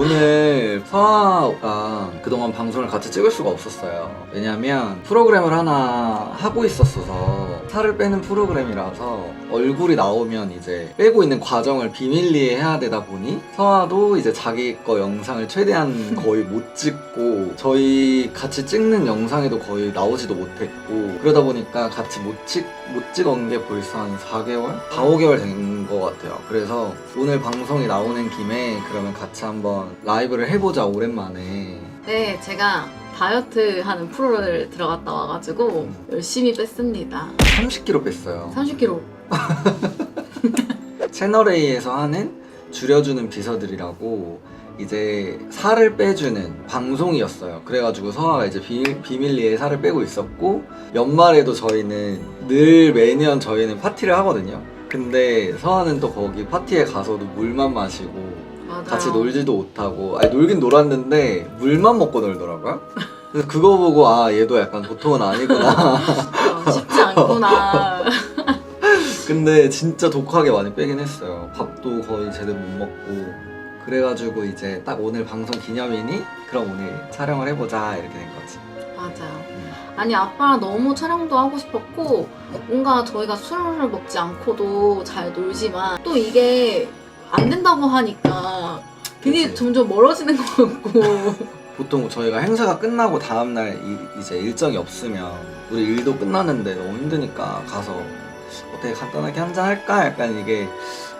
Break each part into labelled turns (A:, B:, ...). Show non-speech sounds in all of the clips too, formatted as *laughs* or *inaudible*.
A: 오늘 서아가 그동안 방송을 같이 찍을 수가 없었어요. 왜냐면 프로그램을 하나 하고 있었어서 살을 빼는 프로그램이라서 얼굴이 나오면 이제 빼고 있는 과정을 비밀리에 해야 되다 보니 서아도 이제 자기 거 영상을 최대한 거의 못 찍고 저희 같이 찍는 영상에도 거의 나오지도 못했고 그러다 보니까 같이 못, 찍, 못 찍은 게 벌써 한 4개월? 4, 5개월 된 것 같아요. 그래서 오늘 방송이 나오는 김에 그러면 같이 한번 라이브를 해보자 오랜만에
B: 네, 제가 다이어트 하는 프로를 들어갔다 와가지고 열심히 뺐습니다.
A: 30kg 뺐어요.
B: 30kg. *laughs*
A: 채널A에서 하는 줄여주는 비서들이라고 이제 살을 빼주는 방송이었어요. 그래가지고 서아가 이제 비, 비밀리에 살을 빼고 있었고 연말에도 저희는 늘 매년 저희는 파티를 하거든요. 근데 서아는 또 거기 파티에 가서도 물만 마시고
B: 맞아요.
A: 같이 놀지도 못하고 아니 놀긴 놀았는데 물만 먹고 놀더라고요. 그래서 그거 보고 아 얘도 약간 보통은 아니구나. *laughs*
B: 어, 쉽지 않구나. *laughs*
A: 근데 진짜 독하게 많이 빼긴 했어요. 밥도 거의 제대로 못 먹고. 그래가지고 이제 딱 오늘 방송 기념이니 그럼 오늘 촬영을 해보자 이렇게 된 거지.
B: 아니 아빠랑 너무 촬영도 하고 싶었고 뭔가 저희가 술을 먹지 않고도 잘 놀지만 또 이게 안 된다고 하니까 괜히
A: 그치.
B: 점점 멀어지는 것 같고 *laughs*
A: 보통 저희가 행사가 끝나고 다음날 이- 이제 일정이 없으면 우리 일도 끝났는데 너무 힘드니까 가서 어떻게 간단하게 한잔 할까 약간 이게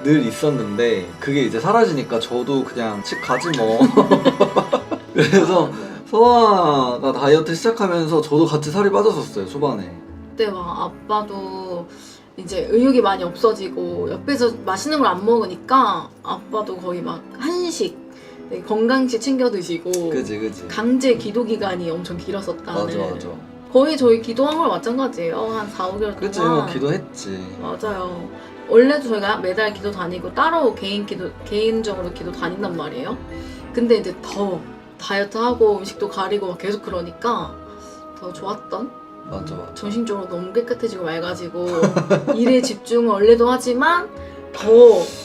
A: 늘 있었는데 그게 이제 사라지니까 저도 그냥 집 가지 뭐. *laughs* 그래서 서아가 다이어트 시작하면서 저도 같이 살이 빠졌었어요 초반에.
B: 그때 막 아빠도 이제 의욕이 많이 없어지고 옆에서 맛있는 걸 안 먹으니까 아빠도 거의 막 한식 네, 건강식 챙겨 드시고
A: 그지 그지.
B: 강제 기도 기간이 엄청 길었었다는
A: 맞아 맞아.
B: 거의 저희 기도한 걸 마찬가지예요 한 4, 5개월
A: 그치
B: 동안
A: 뭐 기도했지.
B: 맞아요 원래도 저희가 매달 기도 다니고 따로 개인 기도 개인적으로 기도 다닌단 말이에요 근데 이제 더 다이어트 하고 음식도 가리고 막 계속 그러니까 더 좋았던
A: 맞아 맞아.
B: 정신적으로 너무 깨끗해지고 맑아지고 *laughs* 일에 집중을 원래도 하지만 더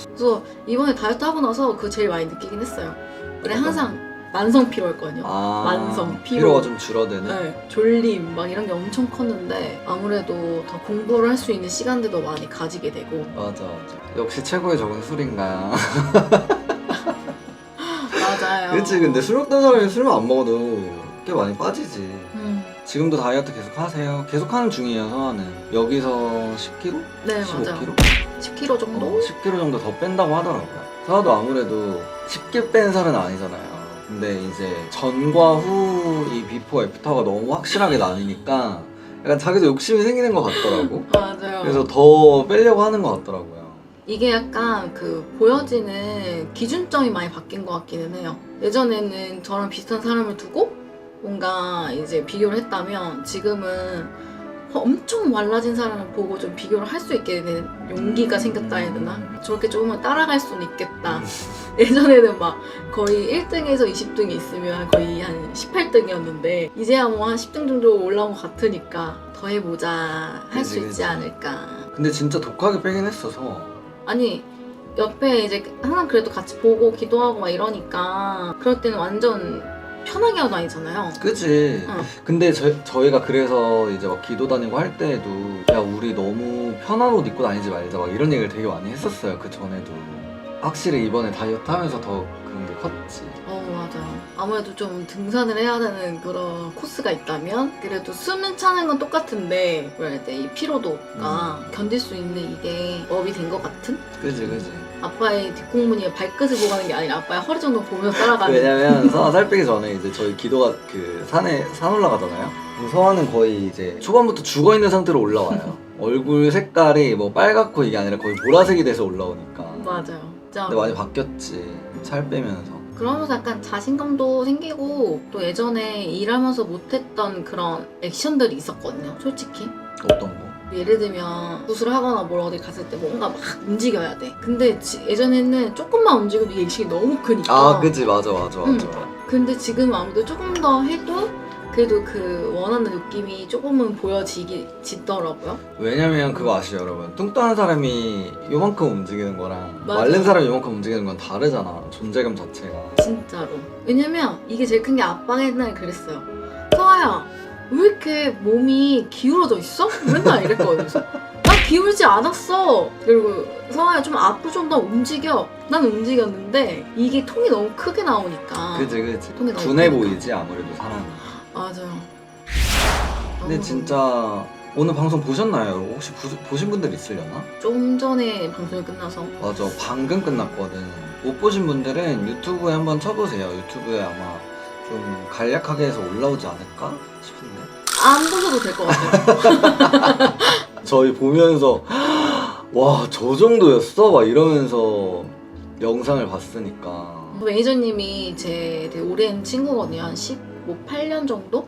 B: 그래서 이번에 다이어트 하고 나서 그 제일 많이 느끼긴 했어요. 원래 항상 만성 피로였거든요.
A: 아
B: 만성, 피로.
A: 피로 가 좀 줄어드는.
B: 네, 졸림 막 이런 게 엄청 컸는데 아무래도 더 공부를 할 수 있는 시간들도 많이 가지게 되고
A: 맞아 맞아. 역시 최고의 적은 술인가. *laughs*
B: 맞아요.
A: 그치 근데 술 먹던 사람이 술만 안 먹어도 꽤 많이 빠지지.
B: 음,
A: 지금도 다이어트 계속 하세요. 계속 하는 중이에요 서아는. 여기서 10kg?
B: 네
A: 15kg?
B: 맞아요. 10kg 정도?
A: 어, 10kg 정도 더 뺀다고 하더라고요. 서아도 아무래도 쉽게 뺀 살은 아니잖아요. 근데 이제 전과 후 이 비포 애프터가 너무 확실하게 나뉘니까 약간 자기도 욕심이 생기는 것 같더라고. *laughs*
B: 맞아요.
A: 그래서 더 빼려고 하는 것 같더라고요.
B: 이게 약간 그 보여지는 기준점이 많이 바뀐 것 같기는 해요. 예전에는 저랑 비슷한 사람을 두고 뭔가 이제 비교를 했다면 지금은 엄청 말라진 사람을 보고 좀 비교를 할 수 있게 되는 용기가 생겼다 해야 되나? 저렇게 조금만 따라갈 수는 있겠다. *laughs* 예전에는 막 거의 1등에서 20등이 있으면 거의 한 18등이었는데 이제야 뭐 한 10등 정도 올라온 것 같으니까 더 해보자 할 수
A: 그치,
B: 있지
A: 그치.
B: 않을까.
A: 근데 진짜 독하게 빼긴 했어서
B: 아니 옆에 이제 항상 그래도 같이 보고 기도하고 막 이러니까 그럴 때는 완전 편하게 하고 다니잖아요.
A: 그치
B: 응.
A: 근데 저, 저희가 그래서 이제 막 기도 다니고 할 때에도 야 우리 너무 편한 옷 입고 다니지 말자 막 이런 얘기를 되게 많이 했었어요 그 전에도 확실히 이번에 다이어트 하면서 더 그런 게 컸지
B: 어 맞아요. 아무래도 좀 등산을 해야 되는 그런 코스가 있다면 그래도 숨은 차는 건 똑같은데 뭐라 해야 돼? 이 피로도가 견딜 수 있는 이게 업이 된 것 같은?
A: 그지 그지
B: 아빠의 뒷공무니의 발끝을 보고 가는 게 아니라 아빠의 허리 정도 보면서 따라가는 *laughs*
A: 왜냐면 *laughs* 서아 살 빼기 전에 이제 저희 기도가 그 산에 산 올라가잖아요. 그럼 서아는 거의 이제 초반부터 죽어 있는 상태로 올라와요. *laughs* 얼굴 색깔이 뭐 빨갛고 이게 아니라 거의 보라색이 돼서 올라오니까.
B: 맞아요. 진짜
A: 근데 많이 바뀌었지. 살 빼면서.
B: 그러면서 약간 자신감도 생기고 또 예전에 일하면서 못했던 그런 액션들이 있었거든요 솔직히
A: 어떤 거?
B: 예를 들면 구슬을 하거나 뭘 어디 갔을 때 뭔가 막 움직여야 돼 근데 지- 예전에는 조금만 움직여도 이게 의식이 너무 크니까
A: 아, 그지 맞아 맞아 맞아.
B: 응. 근데 지금 아무래도 조금 더 해도 그래도 그 원하는 느낌이 조금은 보여지기 지더라고요.
A: 왜냐면 그거 아시죠 여러분 뚱뚱한 사람이 요만큼 움직이는 거랑
B: 맞아.
A: 마른 사람이 요만큼 움직이는 건 다르잖아 존재감 자체가
B: 진짜로. 왜냐면 이게 제일 큰 게 아빠가 옛날에 그랬어요. 서아야, 왜 이렇게 몸이 기울어져 있어? 맨날 이랬거든요. 그래서 나 기울지 않았어. 그리고 서아야 좀 앞으로 좀 더 움직여. 난 움직였는데 이게 통이 너무 크게 나오니까.
A: 그지 그지
B: 통이 너무
A: 둔해
B: 크니까.
A: 보이지 아무래도 사람이
B: 맞아요.
A: 근데 진짜 오늘 방송 보셨나요? 혹시 부- 보신 분들 있으려나?
B: 좀 전에 방송이 끝나서
A: 맞아 방금 끝났거든 못 보신 분들은 유튜브에 한번 쳐보세요 유튜브에 아마 좀 간략하게 해서 올라오지 않을까 싶은데
B: 안 보셔도 될 것 같아요. *laughs*
A: 저희 보면서 와 저 정도였어? 막 이러면서 영상을 봤으니까
B: 매니저님이 제 되게 오랜 친구거든요. 한 15, 8년 정도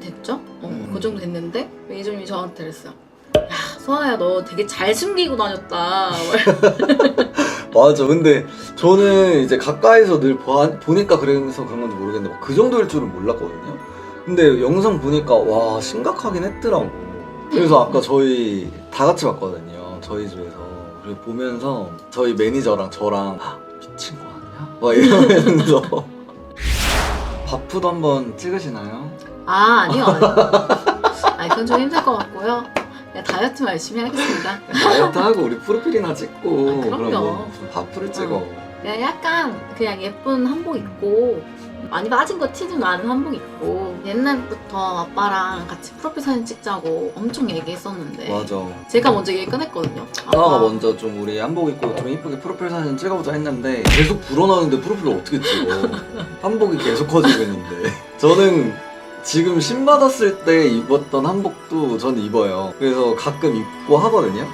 B: 됐죠? 어,
A: 음.
B: 그 정도 됐는데 매니저님이 저한테 그랬어요. 야, 서아야 너 되게 잘 숨기고 다녔다. *laughs*
A: 맞아 근데 저는 이제 가까이서 늘 보, 보니까 그래서 그런 건지 모르겠는데 막 그 정도일 줄은 몰랐거든요 근데 영상 보니까 와 심각하긴 했더라고 그래서 아까 저희 다 같이 봤거든요 저희 집에서 그리고 보면서 저희 매니저랑 저랑 "헉, 미친 거 아니야? 막 이러면서 *laughs* 바프도 한번 찍으시나요?
B: 아, 아니요. *laughs* 아니, 그건 좀 힘들 것 같고요. 그냥 다이어트만 열심히 하겠습니다.
A: 다이어트 하고 우리 *laughs* 프로필이나 찍고
B: 아, 그럼요.
A: 그럼 뭐 바프를 찍어
B: 그냥 약간 그냥 예쁜 한복 입고 많이 빠진 거티좀 나는 한복 입고 옛날부터 아빠랑 같이 프로필 사진 찍자고 엄청 얘기했었는데
A: 맞아.
B: 제가 먼저 얘기 꺼냈거든요.
A: 하나가
B: 아빠,
A: 먼저 좀 우리 한복 입고 좀 이쁘게 프로필 사진 찍어보자 했는데 계속 불어나는데 프로필을 어떻게 찍어? *laughs* 한복이 계속 커지고 있는데. 저는 지금 신 받았을 때 입었던 한복도 저는 입어요. 그래서 가끔 입고 하거든요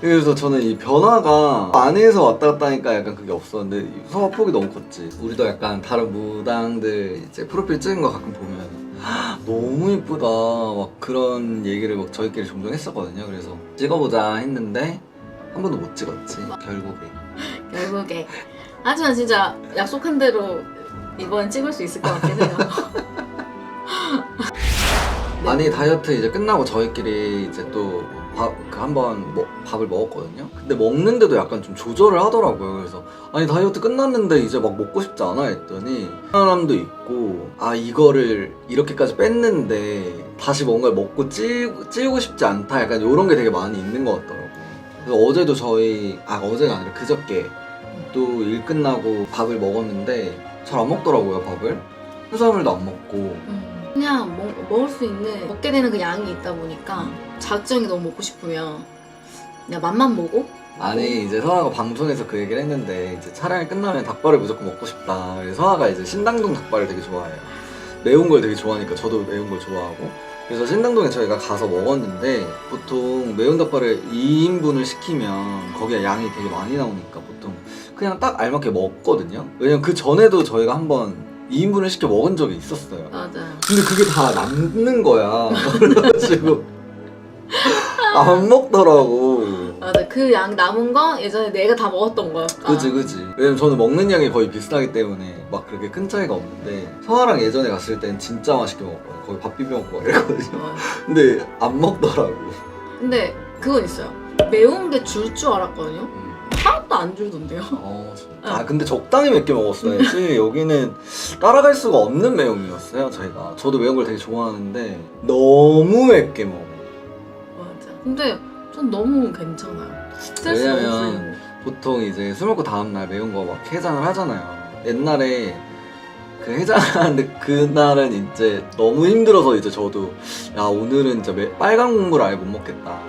A: 그래서 저는 이 변화가 안에서 왔다 갔다 하니까 약간 그게 없었는데 소화 폭이 너무 컸지. 우리도 약간 다른 무당들 이제 프로필 찍은 거 가끔 보면 *gasps* 너무 이쁘다. 막 그런 얘기를 막 저희끼리 종종 했었거든요. 그래서 찍어보자 했는데 한 번도 못 찍었지. 결국에. *laughs*
B: 결국에. 하지만 진짜 약속한 대로 이번 찍을 수 있을 것 같긴 해요. 네. *laughs*
A: 아니 다이어트 이제 끝나고 저희끼리 이제 또 밥그 한번 뭐, 밥을 먹었거든요. 근데 먹는데도 약간 좀 조절을 하더라고요. 그래서 아니 다이어트 끝났는데 이제 막 먹고 싶지 않아 했더니 사람도 있고 아 이거를 이렇게까지 뺐는데 다시 뭔가를 먹고 찌, 찌우고 싶지 않다 약간 이런 게 되게 많이 있는 것 같더라고요. 그래서 어제도 저희 아 어제가 아니라 그저께 또 일 끝나고 밥을 먹었는데 잘 안 먹더라고요 밥을 해산물도 안 먹고
B: 음, 그냥 먹, 먹을 수 있는 먹게 되는 그 양이 있다 보니까 자극적인 게 너무 먹고 싶으면 그냥 맛만 보고
A: 아니 이제 서아가 방송에서 그 얘기를 했는데 이제 촬영이 끝나면 닭발을 무조건 먹고 싶다. 그래서 서아가 이제 신당동 닭발을 되게 좋아해요. 매운 걸 되게 좋아하니까 저도 매운 걸 좋아하고. 그래서 신당동에 저희가 가서 먹었는데 보통 매운 닭발을 2인분을 시키면 거기에 양이 되게 많이 나오니까 보통 그냥 딱 알맞게 먹거든요. 왜냐면 그 전에도 저희가 한번 2인분을 시켜 먹은 적이 있었어요.
B: 맞아요.
A: 근데 그게 다 남는 거야. *laughs* 그래가지고 안 먹더라고.
B: 맞아 그 양 남은 거 예전에 내가 다 먹었던 거였다.
A: 그지 그지 왜냐면 저는 먹는 양이 거의 비슷하기 때문에 막 그렇게 큰 차이가 없는데 서아랑 예전에 갔을 땐 진짜 맛있게 먹었거든요 거의 밥 비벼 먹고 막 이랬거든요
B: 어.
A: 근데 안 먹더라고
B: 근데 그건 있어요. 매운 게 줄 줄 알았거든요.
A: 음.
B: 하나도 안 줄던데요.
A: 어, 진짜. 아 근데 적당히 맵게 먹었어야지 여기는 따라갈 수가 없는 매움이었어요 저희가 저도 매운 걸 되게 좋아하는데 너무 맵게 먹어
B: 맞아. 근데 전 너무 괜찮아요. 스트레스
A: 왜냐면. 보통 이제 술 먹고 다음날 매운 거 막 해장을 하잖아요. 옛날에 그 해장하는데 *laughs* 그날은 이제 너무 힘들어서 이제 저도 야 오늘은 진짜 매- 빨간 국물 아예 못 먹겠다.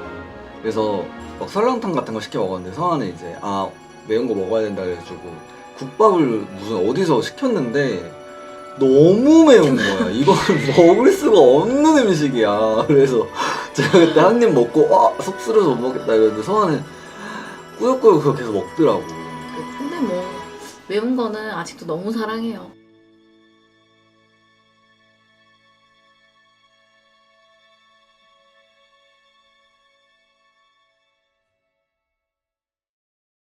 A: 그래서 막 설렁탕 같은 거 시켜 먹었는데 성화는 이제 아 매운 거 먹어야 된다 그래가지고 국밥을 무슨 어디서 시켰는데 너무 매운 거야. 이걸 *laughs* 먹을 수가 없는 음식이야. *laughs* 그래서 제가 그때 한 입 먹고 와 섭스러워서 못 먹겠다 이랬는데 성화는 꾸역꾸역 계속 먹더라고.
B: 근데 뭐 매운 거는 아직도 너무 사랑해요.